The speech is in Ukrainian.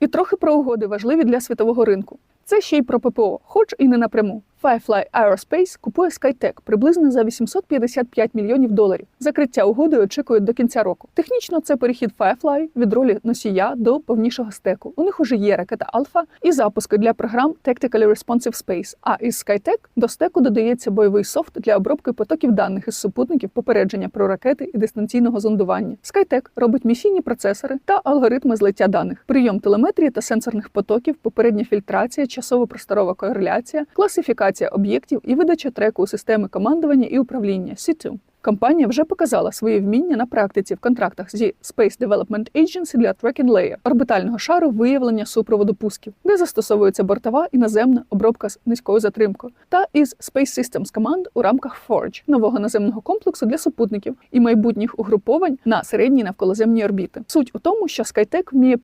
І трохи про угоди важливі для світового ринку. Це ще й про ППО, хоч і не напряму. Firefly Aerospace купує SkyTech приблизно за 855 мільйонів доларів. Закриття угоди очікують до кінця року. Технічно це перехід Firefly від ролі носія до повнішого стеку. У них уже є ракета Alpha і запуски для програм Tactically Responsive Space. А із SkyTech до стеку додається бойовий софт для обробки потоків даних із супутників, попередження про ракети і дистанційного зондування. SkyTech робить місійні процесори та алгоритми злиття даних, прийом телеметрії та сенсорних потоків, попередня фільтрація, часово-просторова кореляція, класифікація об'єктів і видача треку у системи командування і управління C2. Компанія вже показала свої вміння на практиці в контрактах зі Space Development Agency для Tracking Layer, орбітального шару виявлення супроводу пусків, де застосовується бортова іноземна обробка з низькою затримкою, та із Space Systems Command у рамках Forge, нового наземного комплексу для супутників і майбутніх угруповань на середній навколоземній орбіти. Суть у тому, що SkyTech вміє